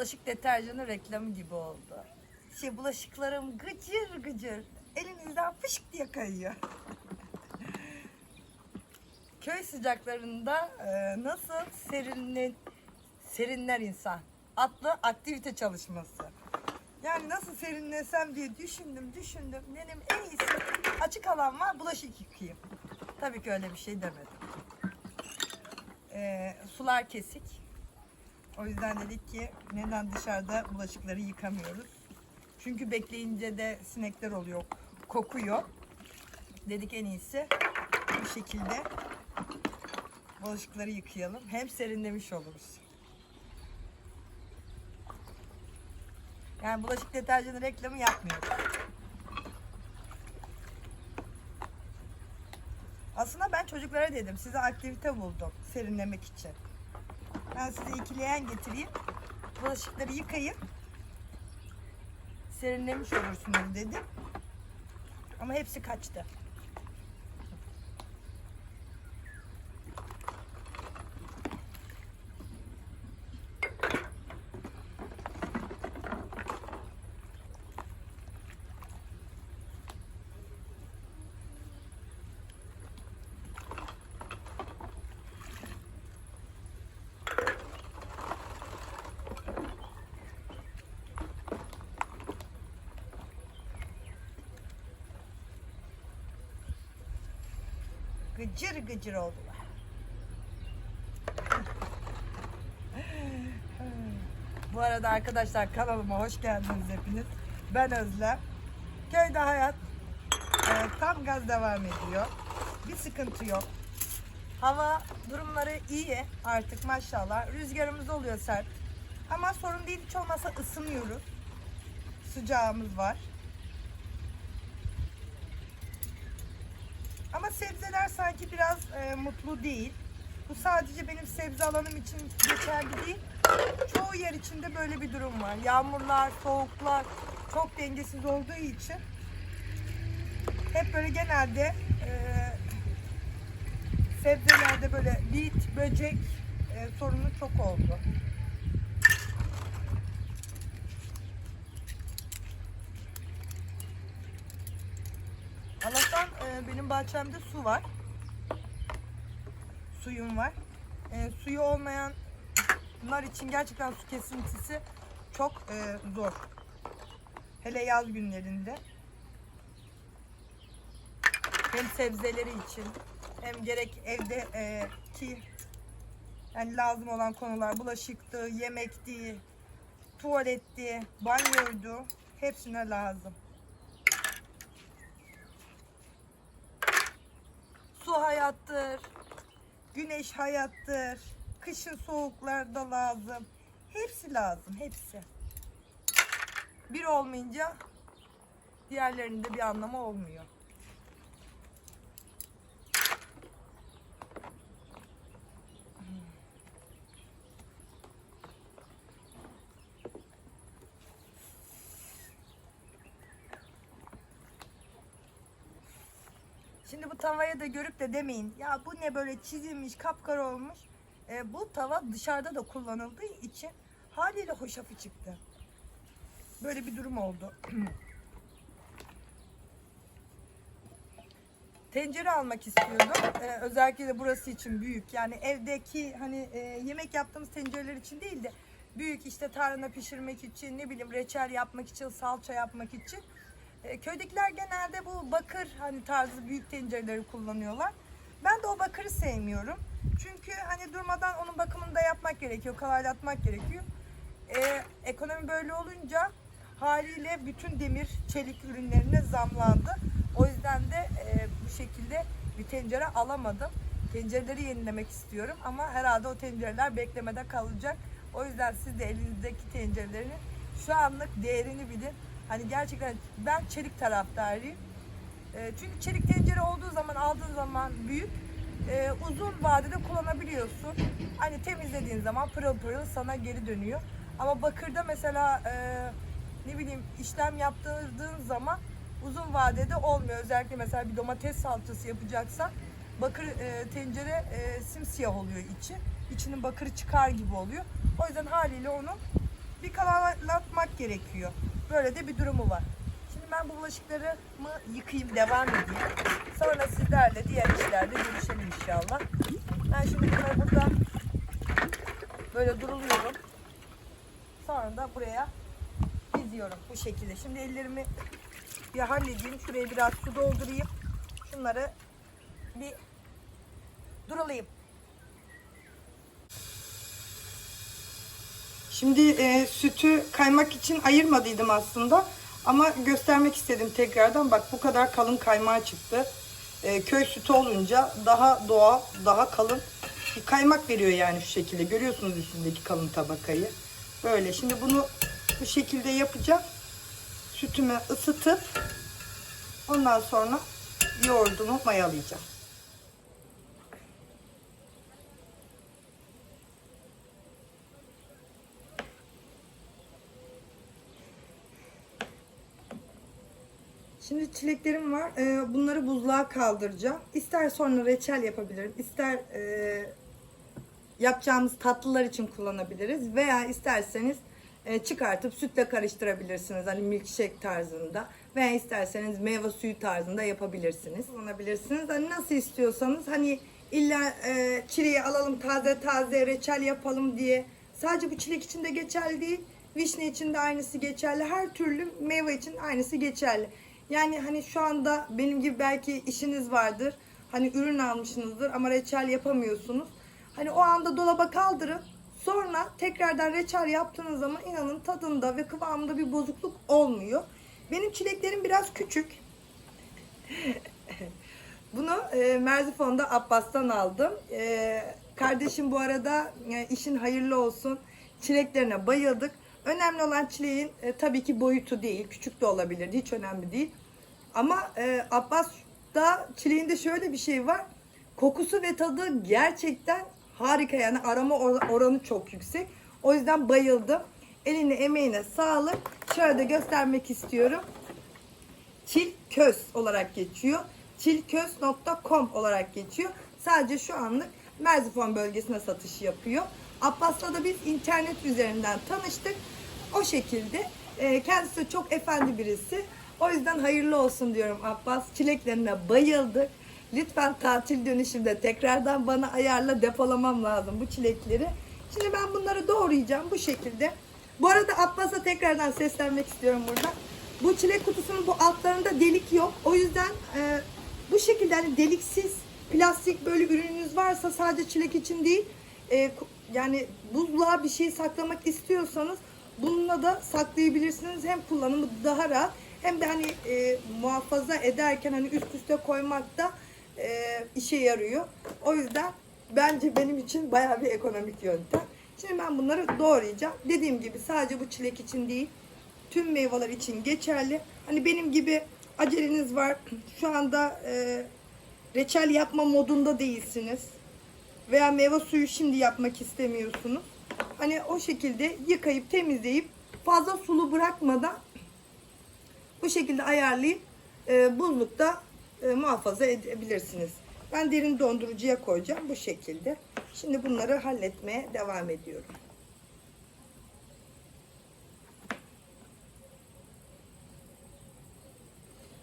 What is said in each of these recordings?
Bulaşık deterjanı reklamı gibi oldu. Şey bulaşıklarım gıcır gıcır. Elinizden fışk diye kayıyor. Köy sıcaklarında e, nasıl serinlen, serinler insan? Atlı aktivite çalışması. Yani nasıl serinlesem diye düşündüm düşündüm. Dedim en iyisi açık alan var bulaşık yıkayayım. Tabii ki öyle bir şey demedim. E, sular kesik. O yüzden dedik ki neden dışarıda bulaşıkları yıkamıyoruz? Çünkü bekleyince de sinekler oluyor, kokuyor. Dedik en iyisi bu şekilde bulaşıkları yıkayalım. Hem serinlemiş oluruz. Yani bulaşık deterjanı reklamı yapmıyoruz. Aslında ben çocuklara dedim size aktivite buldum serinlemek için. Ben size ikileyen getireyim. Bulaşıkları yıkayın. Serinlemiş olursunuz dedim. Ama hepsi kaçtı. Gıcır gıcır oldular. Bu arada arkadaşlar kanalıma hoş geldiniz hepiniz. Ben Özlem. Köyde hayat e, tam gaz devam ediyor. Bir sıkıntı yok. Hava durumları iyi artık maşallah. Rüzgarımız oluyor sert. Ama sorun değil hiç olmazsa ısınıyoruz. Sıcağımız var. Sebzeler sanki biraz e, mutlu değil. Bu sadece benim sebze alanım için geçerli değil. Çoğu yer içinde böyle bir durum var. Yağmurlar, soğuklar çok dengesiz olduğu için hep böyle genelde e, sebzelerde böyle bit, böcek e, sorunu çok oldu. Allah'tan e, benim bahçemde su var. Suyum var. E, suyu olmayanlar için gerçekten su kesintisi çok e, zor. Hele yaz günlerinde. Hem sebzeleri için hem gerek evde e, ki yani lazım olan konular bulaşıktı, yemekti, tuvaletti, banyoydu. Hepsine lazım. Su hayattır. Güneş hayattır. Kışın soğuklarda lazım. Hepsi lazım, hepsi. Bir olmayınca diğerlerinde bir anlamı olmuyor. Şimdi bu tavaya da görüp de demeyin ya bu ne böyle çizilmiş kapkara olmuş. E, bu tava dışarıda da kullanıldığı için haliyle hoşafı çıktı. Böyle bir durum oldu. Tencere almak istiyordum. E, özellikle de burası için büyük. Yani evdeki hani e, yemek yaptığımız tencereler için değil de büyük işte tarhana pişirmek için ne bileyim reçel yapmak için salça yapmak için. E, köydekiler genelde bu bakır hani tarzı büyük tencereleri kullanıyorlar. Ben de o bakırı sevmiyorum. Çünkü hani durmadan onun bakımını da yapmak gerekiyor, kolaylatmak gerekiyor. E, ekonomi böyle olunca haliyle bütün demir, çelik ürünlerine zamlandı. O yüzden de e, bu şekilde bir tencere alamadım. Tencereleri yenilemek istiyorum ama herhalde o tencereler beklemede kalacak. O yüzden siz de elinizdeki tencerelerin şu anlık değerini bilin. Hani gerçekten ben çelik taraftarıyım. E, çünkü çelik tencere olduğu zaman aldığın zaman büyük e, uzun vadede kullanabiliyorsun. Hani temizlediğin zaman pırıl pırıl sana geri dönüyor. Ama bakırda mesela e, ne bileyim işlem yaptırdığın zaman uzun vadede olmuyor. Özellikle mesela bir domates salçası yapacaksan bakır e, tencere e, simsiyah oluyor içi. İçinin bakırı çıkar gibi oluyor. O yüzden haliyle onu bir kalanlatmak gerekiyor. Böyle de bir durumu var. Şimdi ben bu bulaşıklarımı yıkayayım, devam edeyim. Sonra sizlerle diğer işlerde görüşelim inşallah. Ben şimdi burada böyle duruluyorum. Sonra da buraya diziyorum bu şekilde. Şimdi ellerimi bir halledeyim. Şuraya biraz su doldurayım. Şunları bir durulayım. Şimdi e, sütü kaymak için ayırmadıydım aslında. Ama göstermek istedim tekrardan. Bak bu kadar kalın kaymağı çıktı. E, köy sütü olunca daha doğal, daha kalın bir kaymak veriyor yani şu şekilde. Görüyorsunuz üstündeki kalın tabakayı. Böyle. Şimdi bunu bu şekilde yapacağım. Sütümü ısıtıp ondan sonra yoğurdumu mayalayacağım. Şimdi çileklerim var. Ee, bunları buzluğa kaldıracağım. İster sonra reçel yapabilirim. ister e, yapacağımız tatlılar için kullanabiliriz. Veya isterseniz e, çıkartıp sütle karıştırabilirsiniz. Hani milkshake tarzında. Veya isterseniz meyve suyu tarzında yapabilirsiniz. Kullanabilirsiniz. Hani nasıl istiyorsanız hani illa e, çileği alalım taze taze reçel yapalım diye. Sadece bu çilek için de geçerli değil. Vişne için de aynısı geçerli. Her türlü meyve için aynısı geçerli. Yani hani şu anda benim gibi belki işiniz vardır. Hani ürün almışsınızdır ama reçel yapamıyorsunuz. Hani o anda dolaba kaldırın. Sonra tekrardan reçel yaptığınız zaman inanın tadında ve kıvamında bir bozukluk olmuyor. Benim çileklerim biraz küçük. Bunu e, Merzifon'da Abbas'tan aldım. E, kardeşim bu arada e, işin hayırlı olsun. Çileklerine bayıldık. Önemli olan çileğin e, tabii ki boyutu değil. Küçük de olabilirdi. Hiç önemli değil. Ama e, Abbas'ta çileğinde şöyle bir şey var. Kokusu ve tadı gerçekten harika. Yani arama or- oranı çok yüksek. O yüzden bayıldım. Eline emeğine sağlık. Şöyle de göstermek istiyorum. Çilköz olarak geçiyor. Çilköz.com olarak geçiyor. Sadece şu anlık Merzifon bölgesine satış yapıyor. Abbas'la da biz internet üzerinden tanıştık. O şekilde e, kendisi çok efendi birisi. O yüzden hayırlı olsun diyorum Abbas. Çileklerine bayıldık. Lütfen tatil dönüşümde tekrardan bana ayarla depolamam lazım bu çilekleri. Şimdi ben bunları doğrayacağım bu şekilde. Bu arada Abbas'a tekrardan seslenmek istiyorum burada. Bu çilek kutusunun bu altlarında delik yok. O yüzden e, bu şekilde hani deliksiz plastik böyle ürününüz varsa sadece çilek için değil e, yani buzluğa bir şey saklamak istiyorsanız bununla da saklayabilirsiniz. Hem kullanımı daha rahat hem de hani e, muhafaza ederken hani üst üste koymakta e, işe yarıyor. O yüzden bence benim için bayağı bir ekonomik yöntem. Şimdi ben bunları doğrayacağım. Dediğim gibi sadece bu çilek için değil tüm meyveler için geçerli. Hani benim gibi aceleniz var. Şu anda e, reçel yapma modunda değilsiniz. Veya meyve suyu şimdi yapmak istemiyorsunuz. Hani o şekilde yıkayıp temizleyip fazla sulu bırakmadan bu şekilde ayarlayıp e, buzlukta e, muhafaza edebilirsiniz. Ben derin dondurucuya koyacağım bu şekilde. Şimdi bunları halletmeye devam ediyorum.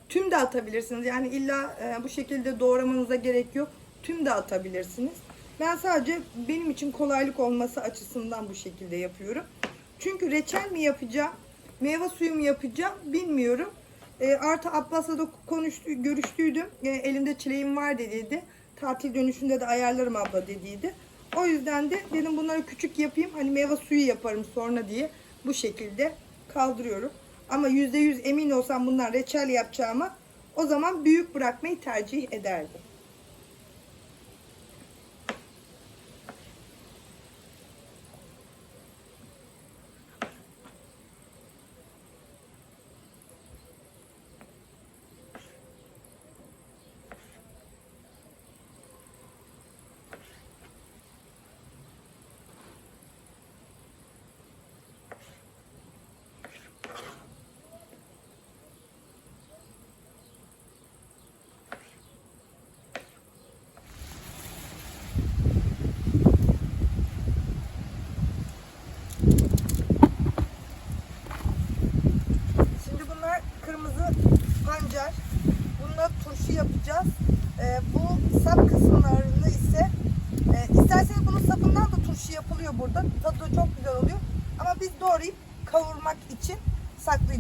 Tüm de atabilirsiniz. Yani illa e, bu şekilde doğramanıza gerek yok. Tüm de atabilirsiniz. Ben sadece benim için kolaylık olması açısından bu şekilde yapıyorum. Çünkü reçel mi yapacağım, meyve suyu mu yapacağım bilmiyorum. E, artı Abbas'la da konuştu, görüştüydüm. E, elimde çileğim var dediydi. Tatil dönüşünde de ayarlarım abla dediydi. O yüzden de dedim bunları küçük yapayım. Hani meyve suyu yaparım sonra diye bu şekilde kaldırıyorum. Ama %100 emin olsam bundan reçel yapacağıma o zaman büyük bırakmayı tercih ederdim.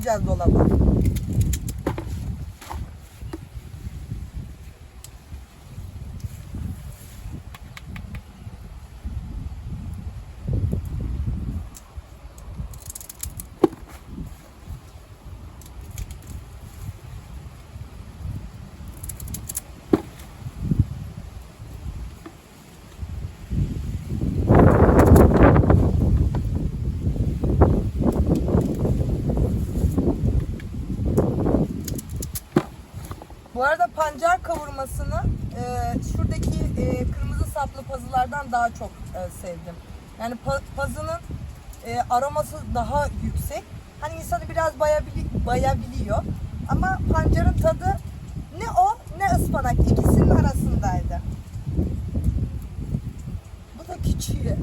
Saklayacağız dolaba. Bu arada pancar kavurmasını e, şuradaki e, kırmızı saplı pazılardan daha çok e, sevdim. Yani pa- pazının e, aroması daha yüksek. Hani insanı biraz bayabili- bayabiliyor. Ama pancarın tadı ne o ne ıspanak ikisinin arasındaydı. Bu da küçüğü.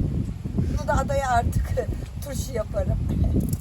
Bunu da adaya artık turşu yaparım.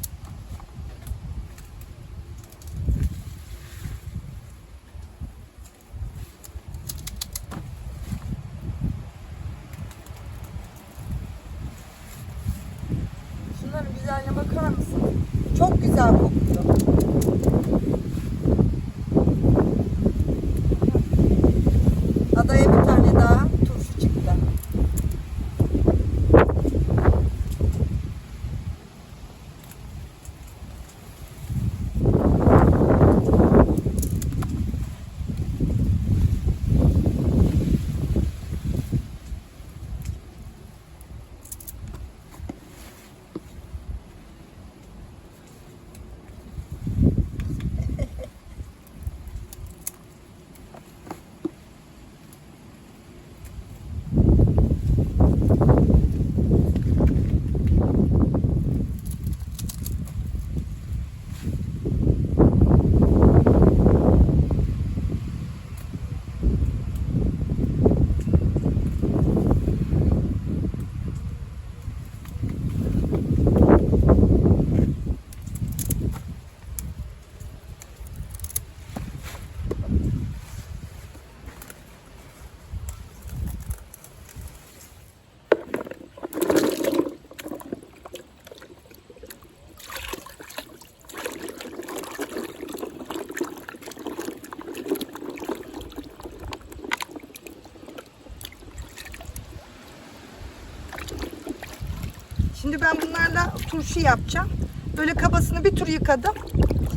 Şimdi ben bunlarla turşu yapacağım. Böyle kabasını bir tur yıkadım.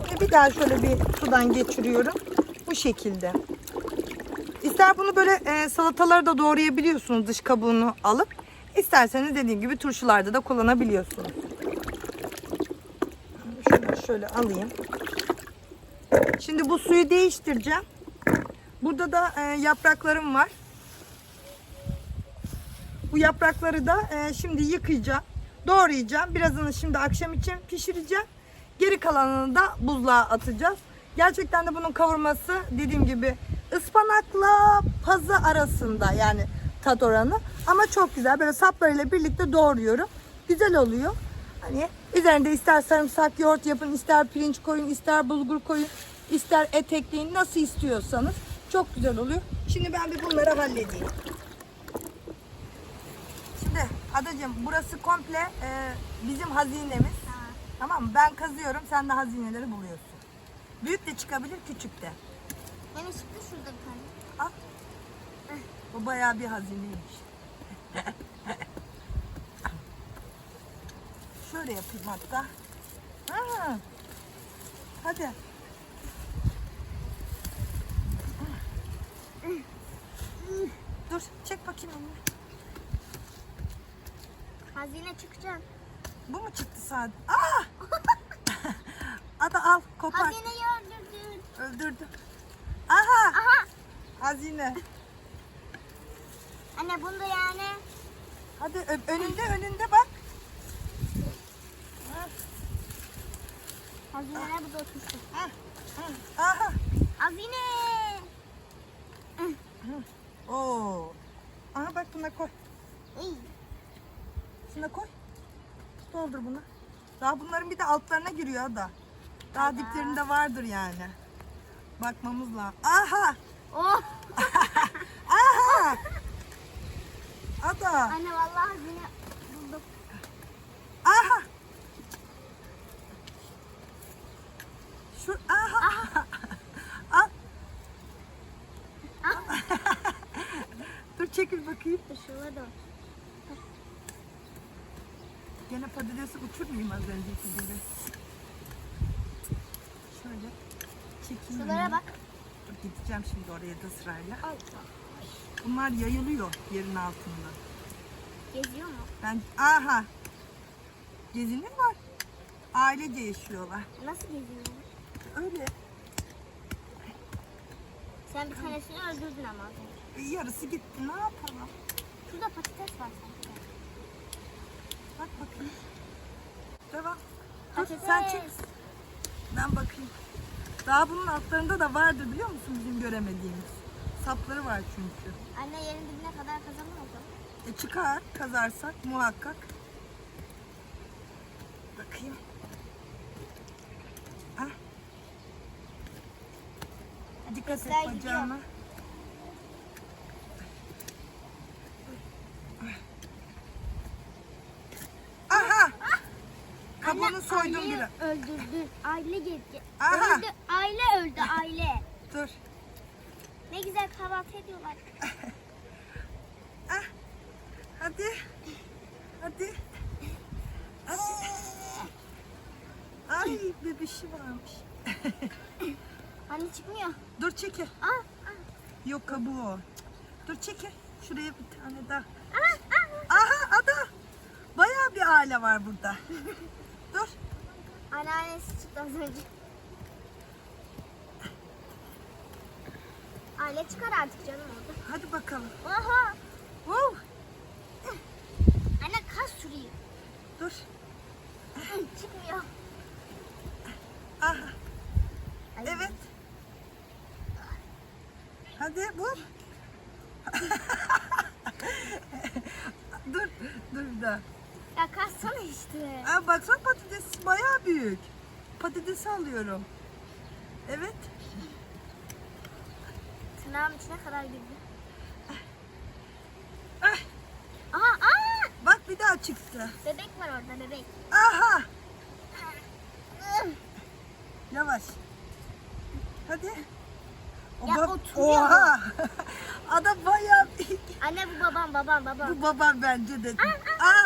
Şimdi bir daha şöyle bir sudan geçiriyorum. Bu şekilde. İster bunu böyle e, salataları da doğrayabiliyorsunuz dış kabuğunu alıp. İsterseniz dediğim gibi turşularda da kullanabiliyorsunuz. Şunu şöyle alayım. Şimdi bu suyu değiştireceğim. Burada da e, yapraklarım var. Bu yaprakları da e, şimdi yıkayacağım. Doğrayacağım. Birazını şimdi akşam için pişireceğim. Geri kalanını da buzluğa atacağız. Gerçekten de bunun kavurması dediğim gibi ıspanakla pazı arasında yani tat oranı. Ama çok güzel. Böyle saplarıyla birlikte doğruyorum. Güzel oluyor. Hani üzerinde ister sarımsak yoğurt yapın, ister pirinç koyun, ister bulgur koyun, ister et ekleyin. Nasıl istiyorsanız çok güzel oluyor. Şimdi ben bir bunları halledeyim. Adacığım burası komple e, bizim hazinemiz. Tamam mı? Ben kazıyorum sen de hazineleri buluyorsun. Büyük de çıkabilir küçük de. Benim çıktı şurada bir tane. Al. Bu bayağı bir hazineymiş. Şöyle yapayım hatta. Ha. Hadi. Dur çek bakayım onu. Hazine çıkacak. Bu mu çıktı sadece? Aa! Ada al kopar. Hazineyi öldürdün. Öldürdü. Aha! Aha. Hazine. Anne bunda yani Hadi ö- önünde önünde bak. hazineler burada otursun. Hı, Aha. Hazine. Oo. Aha bak buna koy. İyi arasına koy. Doldur bunu. Daha bunların bir de altlarına giriyor da. Daha Ana. diplerinde vardır yani. Bakmamız lazım. Aha! Oh! Aha! Ada! Anne vallahi yine buldum. Aha! Şu aha! aha. Ah! Dur çekil bakayım. Şurada. Gene patatesi uçurmayayım az önceki gibi. Şöyle çekeyim. Şuralara bak. Dur, Gideceğim şimdi oraya da sırayla. Al. Bunlar yayılıyor yerin altında. Geziyor mu? Ben aha. Gezinir var. Ailece yaşıyorlar. Nasıl geziyor? Öyle. Sen bir tanesini öldürdün ama. E, Yarısı gitti. Ne yapalım? Şurada patates var sanki. Bak bakayım. Devam. Dur, sen çek. Ben bakayım. Daha bunun altlarında da vardır biliyor musun bizim göremediğimiz. Sapları var çünkü. Anne yerin dibine kadar kazanır zaman. E çıkar kazarsak muhakkak. Bakayım. Ah. Dikkat et Sesler gidiyor. bacağına. Aha! Kabuğunu Anne, soydum aileyi biraz. öldürdün. Aile geldi. Aha. Öldü. Aile öldü aile. Dur. Ne güzel kahvaltı ediyorlar. Ah. Hadi. Hadi. Hadi. Ay bebişi varmış. Anne çıkmıyor. Dur çekil. Aa, aa, Yok kabuğu. Dur çekil. Şuraya bir tane daha. aa, aa. Aha ada. Bayağı bir aile var burada. Dur. Anneannesi çıktı az önce. Aile çıkar artık canım orada. Hadi bakalım. Oha. Wow. Anne kas sürüyor. Dur. Çıkmıyor. Aha. Ay. Evet. Hadi vur. dur. Dur bir daha. Ya kassana işte. Aa, baksana patates bayağı büyük. Patatesi alıyorum. Evet. Tırnağım içine kadar girdi. Ah, Aha aa! bak bir daha çıktı. Bebek var orada bebek. Aha. Yavaş. Hadi. O Ya oturuyor. Oha. Ada bayağı büyük. Anne bu babam babam babam. Bu babam bence de. Ah, Aha. Ada. Aa!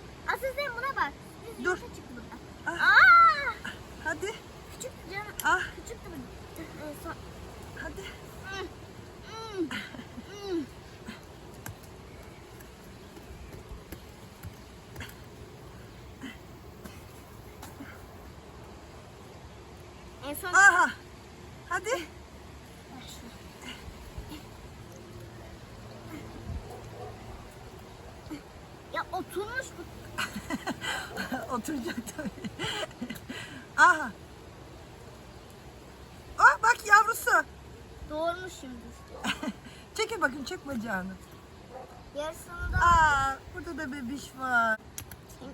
Asıl sen buna bak. Düz Dur. yumurta çıktı burada. Ah. Aa! Hadi. Küçüktü canım. Ah. Küçüktü bu. En son. Hadi. Hmm. Hmm. En son Aha. Hadi. Ver şunu. Ya oturmuş bu. Oturacak tabii. Aha. Aa bak yavrusu. Çekil bakayım çek bacağını. Yarısını da Aa burada da bebiş var.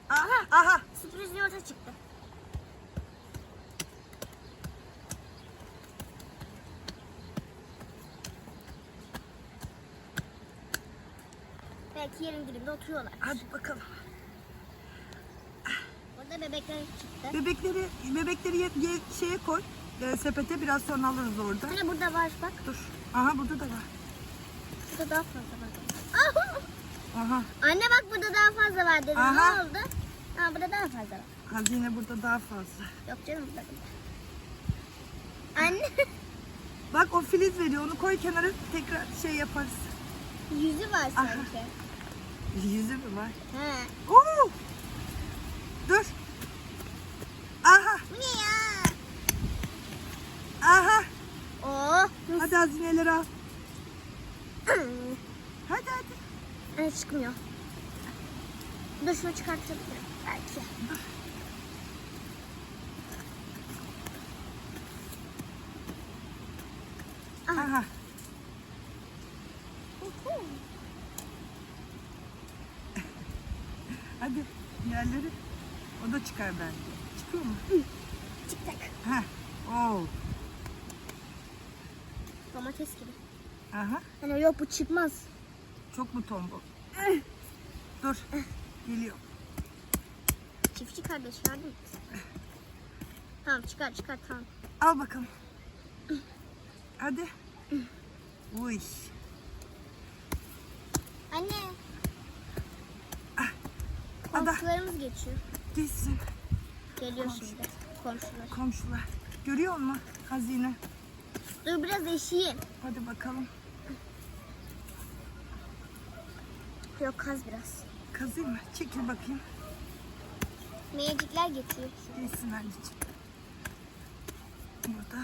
Aha. Aha. sürpriz yumurta çıktı. Belki yerin dibinde oturuyorlar. Hadi bakalım. Burada bebekler çıktı. Bebekleri bebekleri ye, ye- şeye koy. e, sepete biraz sonra alırız orada. Hani burada var bak. Dur. Aha burada da var. Burada daha fazla var. Ah! Aha. Anne bak burada daha fazla var dedim. Aha. Ne oldu? Ha burada daha fazla var. Hazine burada daha fazla. Yok canım burada. Anne Bak o filiz veriyor. Onu koy kenara tekrar şey yaparız. yüzü var Aha. sanki. Yüzü mü var? He. Oo! Dur. Aha. Bu ne ya? Aha. Al. Hadi hadi. Ay çıkmıyor. Dur şunu çıkartabilirim belki. Aha. Hadi diğerleri. O da çıkar bence. Çıkıyor mu? Çıktık. Heh. Oo. Domates gibi. Hani yok bu çıkmaz. Çok mu tombul? Dur. Geliyor. Çiftçi kardeş yardım et. Tamam çıkar çıkar tamam. Al bakalım. Hadi. Uy. Anne. Ada Komşularımız geçiyor. gitsin Geliyor şimdi. Komşular. komşular. Görüyor musun hazine? Dur biraz eşiğim. Hadi bakalım. Yok kaz biraz. Kazayım mı? Çekil bakayım. Meyecikler geçiyor. Geçsin anneciğim. Burada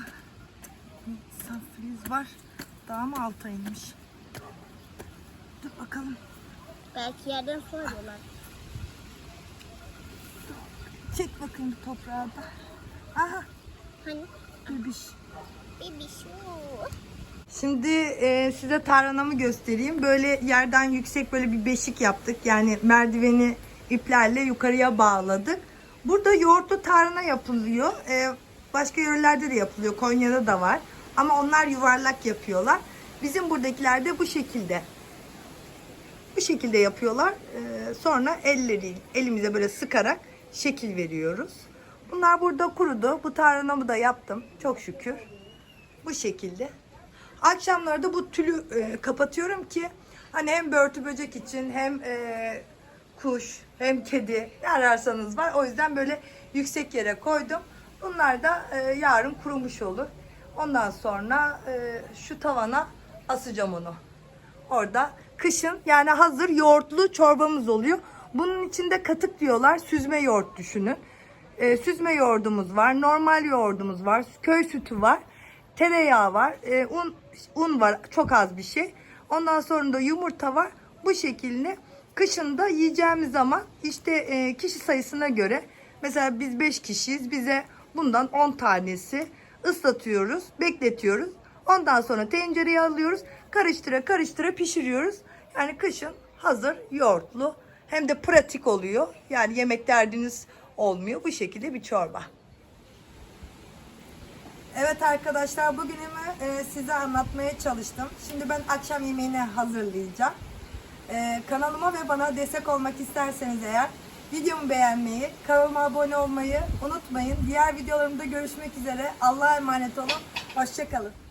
bir safriz var. Daha mı alta inmiş? Dur bakalım. Belki yerden su alıyorlar. Çek bakayım toprağa da. Aha Hani? bebiş. Bebiş. Şimdi e, size tarhanamı göstereyim. Böyle yerden yüksek böyle bir beşik yaptık. Yani merdiveni iplerle yukarıya bağladık. Burada yoğurtlu tarhana yapılıyor. E, başka yörelerde de yapılıyor. Konya'da da var. Ama onlar yuvarlak yapıyorlar. Bizim buradakiler de bu şekilde. Bu şekilde yapıyorlar. E, sonra elleri elimize böyle sıkarak şekil veriyoruz. Bunlar burada kurudu. Bu tarhanamı da yaptım. Çok şükür. Bu şekilde. Akşamları da bu tülü e, kapatıyorum ki hani hem börtü böcek için hem e, kuş hem kedi ne ararsanız var. O yüzden böyle yüksek yere koydum. Bunlar da e, yarın kurumuş olur. Ondan sonra e, şu tavana asacağım onu. Orada kışın yani hazır yoğurtlu çorbamız oluyor. Bunun içinde katık diyorlar. Süzme yoğurt düşünün. E, süzme yoğurdumuz var. Normal yoğurdumuz var. Köy sütü var. Tereyağı var. e, un un var. Çok az bir şey. Ondan sonra da yumurta var. Bu şekilde kışın da yiyeceğimiz zaman işte e, kişi sayısına göre mesela biz 5 kişiyiz. Bize bundan 10 tanesi ıslatıyoruz, bekletiyoruz. Ondan sonra tencereye alıyoruz. Karıştıra karıştıra pişiriyoruz. Yani kışın hazır yoğurtlu hem de pratik oluyor. Yani yemek derdiniz olmuyor. Bu şekilde bir çorba. Evet arkadaşlar bugünümü e, size anlatmaya çalıştım. Şimdi ben akşam yemeğini hazırlayacağım. E, kanalıma ve bana destek olmak isterseniz eğer videomu beğenmeyi, kanalıma abone olmayı unutmayın. Diğer videolarımda görüşmek üzere. Allah'a emanet olun. Hoşçakalın.